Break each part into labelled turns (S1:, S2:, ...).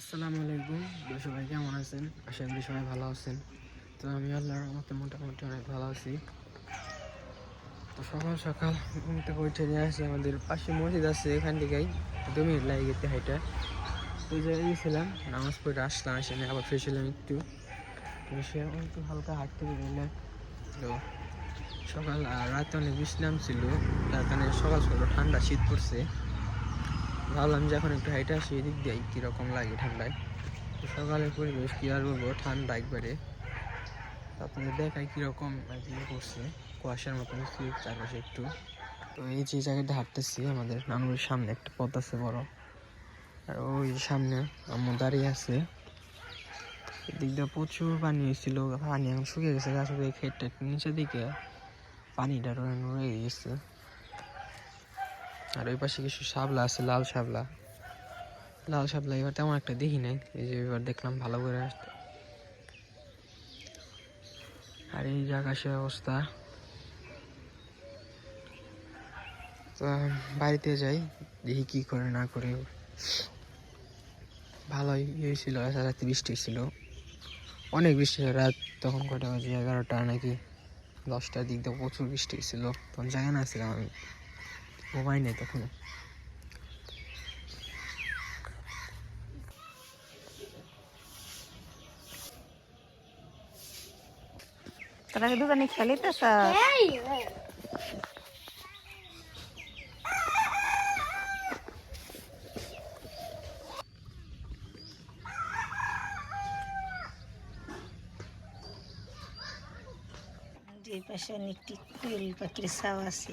S1: আসসালামু আলাইকুম। সবাই কেমন আছেন? আশা করি সবাই ভালো আছেন। তো আমি আল্লাহর রহমতে মোটামুটি অনেক ভালো আছি। তো সকাল সকাল ঘুম থেকে উঠে নিয়ে আসি আমাদের পাশে মসজিদ আছে এখান থেকেই। দু মিনিট লাগে গেতে হাইটা। ওই জায়গায় গেছিলাম, নামাজ পড়ে আসলাম নিয়ে আবার ফ্রেশ হলাম একটু। ফ্রেশ একটু হালকা হাঁটতে বেরোলাম তো সকাল রাতে অনেক বিশ্রাম ছিল যার কারণে সকাল সকাল ঠান্ডা শীত পড়ছে। ভাবলাম যে এখন একটু হাইটে আসি, এদিক দিয়ে কীরকম লাগে ঠান্ডায়। সকালের পরিবেশ কী আর বলব, ঠান্ডা একবারে। আপনাদের দেখায় কীরকম আর কি করছে, কুয়াশার মতন চারপাশে একটু। তো এই যে জায়গাটা হাঁটতেছি, আমাদের নানুর সামনে একটা পথ আছে বড়। আর ওই সামনে আম্মু দাঁড়িয়ে আছে। এদিক দিয়ে প্রচুর পানি হয়েছিল পানি এখন শুকিয়ে গেছে, গাছ থেকে খেটে নিচের দিকে পানিটা রয়ে গেছে। আর ওই পাশে কিছু শাপলা আছে, লাল শাপলা। লাল শাপলা এবার তেমন একটা দেখি নাই, এই যে এবার দেখলাম ভালো করে আসতে। আর এই যে আকাশের অবস্থা। বাড়িতে যাই, দেখি কি করে না করে। ভালোই হয়েছিল রাতে বৃষ্টি ছিল। অনেক বৃষ্টি রাত তখন কটা বাজে, এগারোটা নাকি দশটার দিক দিয়ে প্রচুর বৃষ্টি ছিল, তখন জায়গা না ছিলাম আমি। ঘুমাই নাই তখন
S2: তোরা কি দুজনে খেলিতেছ যে পাশে অনেকটি কোয়েল পাখির ছাও আছে।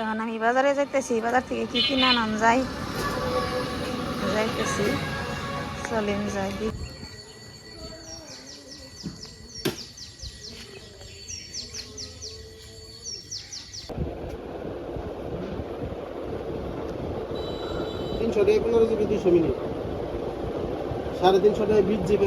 S2: এখন আমি বাজারে যাইতেছি, বাজার থেকে কি কিনা আনন যাই? যাইতেছি, চলেন যাই।
S3: সাড়ে তিনশো টাকা বিশ জিবি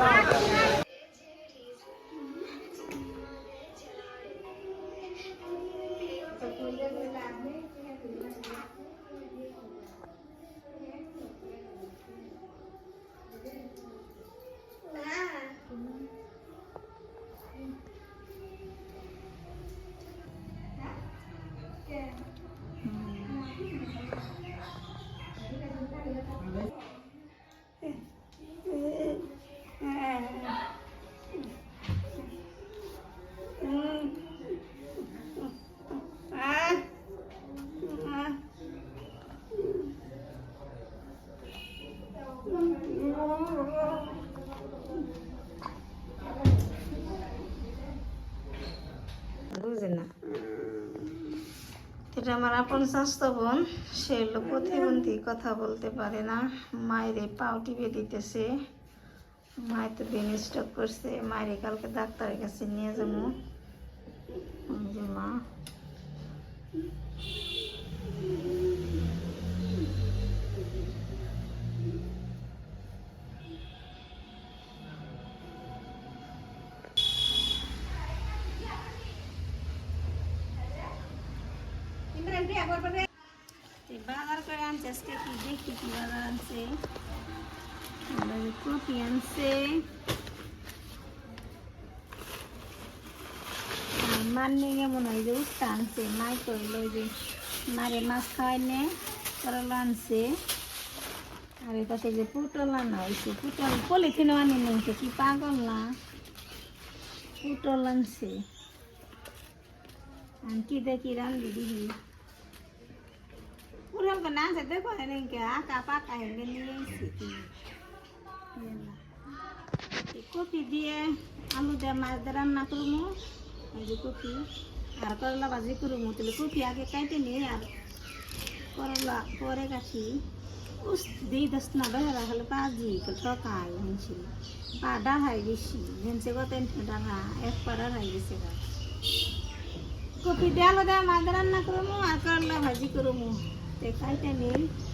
S2: Thank you. আমার আপন স্বাস্থ্য বোন। সে হলো প্রতিবন্ধী, কথা বলতে পারে না। মায়ের পাও টিপে দিতেছে। মায়ের তো ব্রেন স্টক করছে। মায়ের কালকে ডাক্তারের কাছে নিয়ে যাব। মা। বাজার আনছে আজকে কি দেখি কি আনছে কপি আনছে মান্নিকে মনে হয় যে আনছে মাই কইল ওই যে মারে মাছ খাওয়াই নে করলা আনছে আর এই পাশে যে পুটল আনা হয়েছে পুটল পলিথিনও আনি নিয়েছে কি পাগল না পুটল আনছে আর কি দেখি রান্ধি দিদি Urang kenang sa deko neng kya kapa kain gani siti. কপি দিয়ে আলু দিয়ে মাছ দিয়ে রান্না করব এই যে কপি আর করলা ভাজি করব তাহলে কপি আগে কাটে নিই আর করলা পরে কাটি উস দিই দাস না বেহরা হলে পাজি টকাই হয়েছিল পা ডাহাই গেছি ভেনছে কত ডাহা এক পাড়া হাই গেছে কপি দিয়ে আলু দিয়ে মাছ রান্না করব আর করলা ভাজি করব দেখাইতে নেই হালকা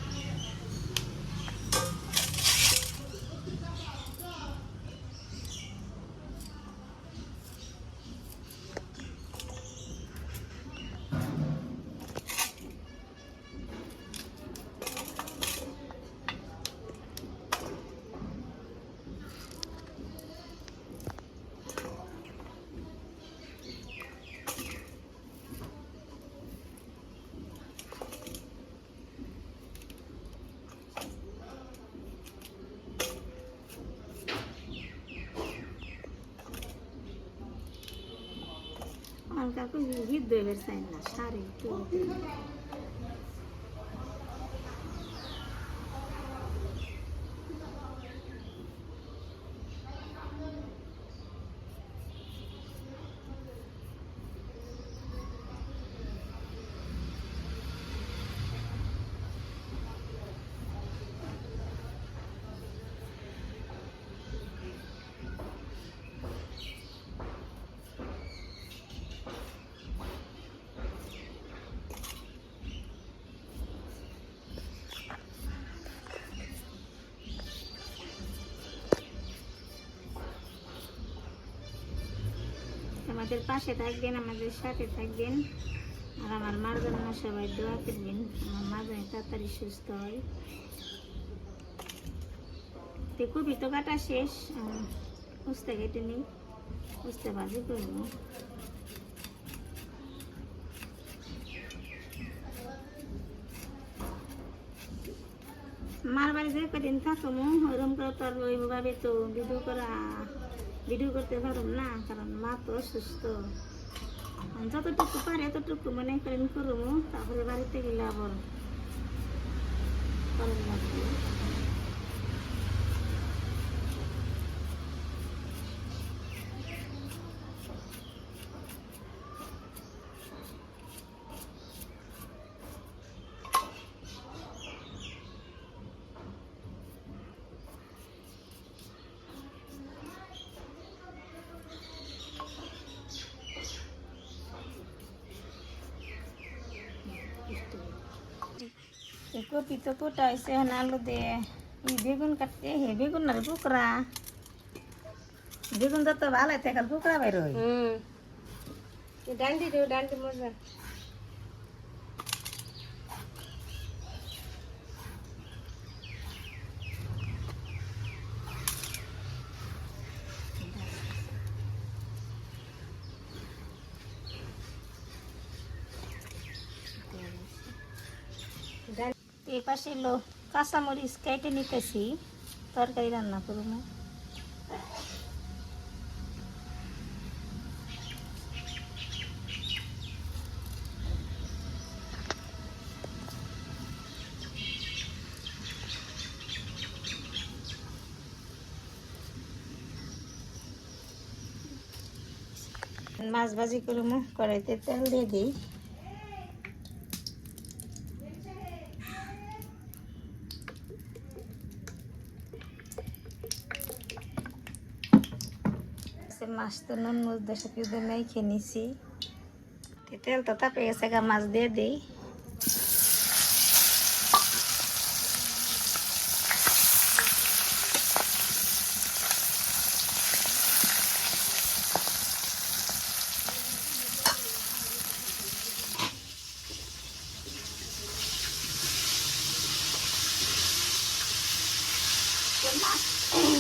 S2: করে ভিদ দেবের চাই না শাড়ি আমাদের পাশে থাকবেন, আমাদের সাথে থাকবেন। আর আমার মার জন্য সবাই দোয়া করবেন। আমার মা যেন তাড়াতাড়ি সুস্থ হয়। তো কপি তো কাটা শেষ উস্তে কেটে নিই। উস্তে ভাজি করব মার বাড়ি যে কদিন থাকো ওরম করে তো ওইভাবে তো ভিডিও করা ভিডিও করতে পারুম না, কারণ মা তো অসুস্থ। যতটুকু পারে এতটুকু মনে করেন করব তারপরে বাড়িতে গেলে আবার করেন কপি তো কোটা হয়েছে এখন আলু দিয়ে বেগুন কাটতে হে বেগুন আর কুকরা বেগুন তো ভালো থাকে কুকরা বাইর হয়
S1: ডান্ডি দিও ডান্ডি মজা।
S2: পাশে লো কাঁচামরিচ কেটে নিতেছি, তরকারি রান্না করব। মাছ ভাজি করব, কড়াইতে তেল দিয়ে দিই। গেছে মাছ তো নুন মজদের সাথে যদি মেখে নিছি। তেল তো তা পেয়ে গেছে গা, মাছ দিয়ে দিই।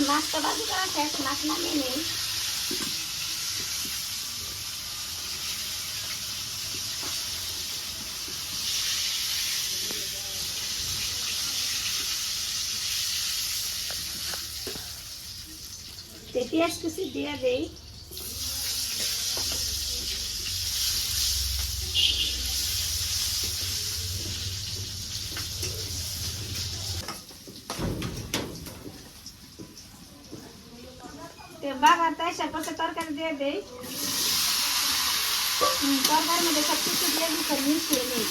S2: মাছটা বাজু করা শেষ, মাছ নামিয়ে নেই। পেঁয়াজ কুচি দিয়ে দেই বাবা তাই করছে তরকারি দিয়ে দেই হুম, তরকারির মধ্যে সব কিছু দিয়ে দিচ্ছে মিশিয়ে নেই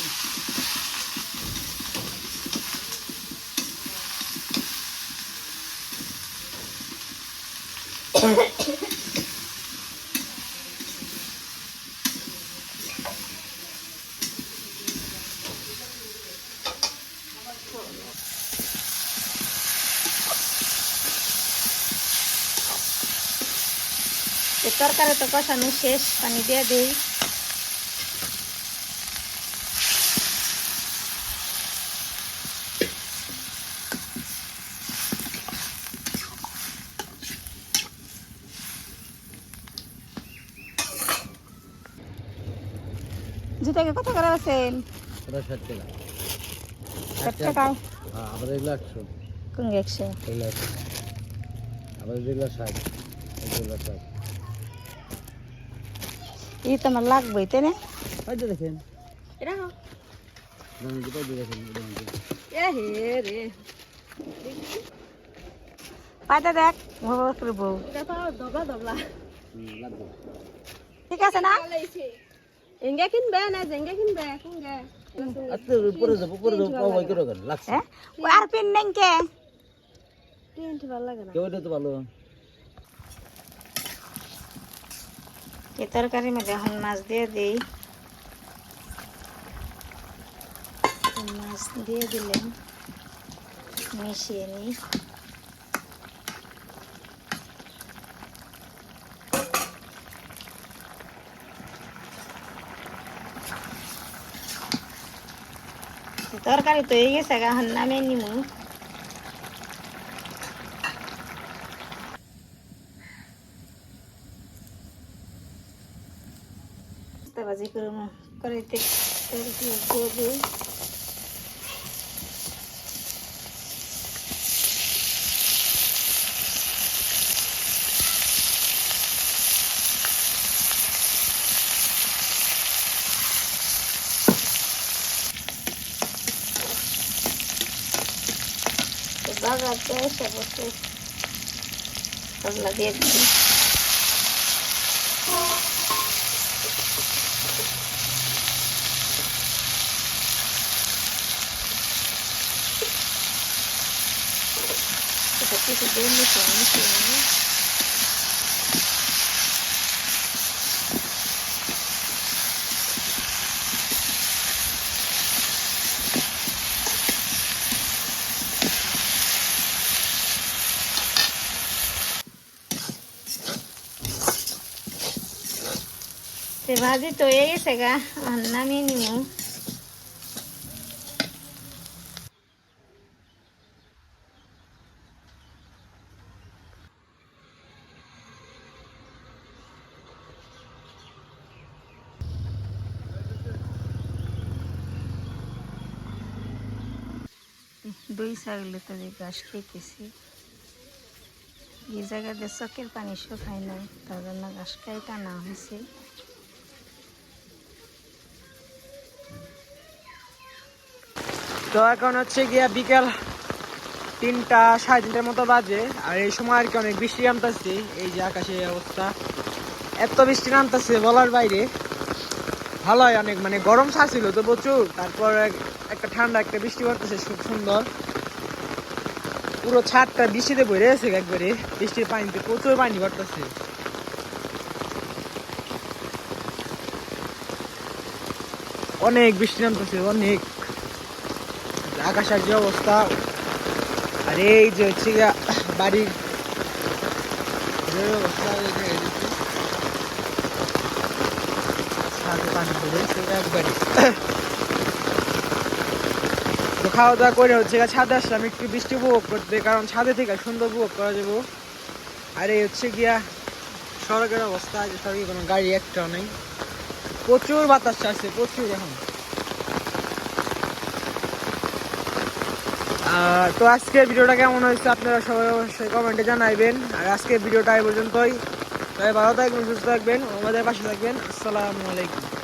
S2: তরকারি তো কষানো শেষ পানি দিয়ে দেই। জুতাকে কত করে আছেন?
S3: ওটা ষাট টাকা।
S2: ষাট টাকায়
S3: হ্যাঁ আমাদের এগুলো একশো।
S2: কোন একশো?
S3: এগুলো একশো। আমাদের যেগুলো ষাট এগুলো ষাট।
S2: এই তো আমার লাগবেই তাই না
S3: হয়তো দেখেন
S2: এটা
S3: দাম দুটো দিয়ে দেখেন
S2: এ হে রে পাইটা দেখ বাবা করে বউ
S3: লাগবে
S2: ঠিক আছে না
S4: এঙ্গে কিনবে না জেঙ্গে কিনবে কুঙ্গে
S3: আস্তে উপরে যাব উপরে যাব পাও করে গেল লাগছে
S2: হ্যাঁ ও আর পিন নেই কে
S4: টেন্ট ভালো লাগে না
S3: কেউ এটা তো ভালো
S2: এই তরকারির মধ্যে এখন মাছ দিয়ে দিই। মাছ দিয়ে দিলেন মিশিয়ে নিই। তরকারি তো হয়ে গেছে, এখন নামে নিমু। ভাজি করব কড়াইতে তেল দিয়ে দিয়ে দিই বাগাতে এসে বসে সবলা দিয়ে দিই এটা কিছু দিয়ে মিশিয়ে মিশিয়ে নিই ते দুই ছাগলে তো যে ঘাস খেতেছি এই জায়গাতে চকের পানি শুকায় নাই, তার জন্য ঘাস খাই টানা হয়েছে
S1: তো এখন হচ্ছে গিয়া বিকেল তিনটা, সাড়ে তিনটার মতো বাজে, আর এই সময় আর কি অনেক বৃষ্টি নামতেছে, এই যে আকাশের অবস্থা। এত বৃষ্টি নামতেছে বলার বাইরে। ভালো হয় অনেক মানে গরম ছাড়ছিল তো প্রচুর। তারপর একটা ঠান্ডা, একটা বৃষ্টি পড়তেছে, খুব সুন্দর। পুরো ছাদটা বৃষ্টিতে ভরে গেছে একবারে। বৃষ্টির পানিতে প্রচুর পানি পড়তেছে। অনেক বৃষ্টি নামতেছে, অনেক। আকাশের যে অবস্থা। আর এই যে হচ্ছে বাড়ির অবস্থা এই যে এই যে ছাদে পানি পড়ে সেটা একবারে তো খাওয়া দাওয়া করে হচ্ছে ছাদে আসলাম, একটু বৃষ্টি উপভোগ করতে, কারণ ছাদে থেকে সুন্দর উপভোগ করা যাব। আর এই হচ্ছে গিয়া সড়কের অবস্থা সড়কে কোনো গাড়ি নেই। প্রচুর বাতাস প্রচুর এখন। তো আজকে ভিডিওটা কেমন হয়েছে আপনারা সবাই অবশ্যই কমেন্টে জানাইবেন। আর আজকে ভিডিওটা এই পর্যন্তই। সবাই ভালো থাকবেন, সুস্থ থাকবেন, আমাদের পাশে থাকবেন। আসসালামু আলাইকুম।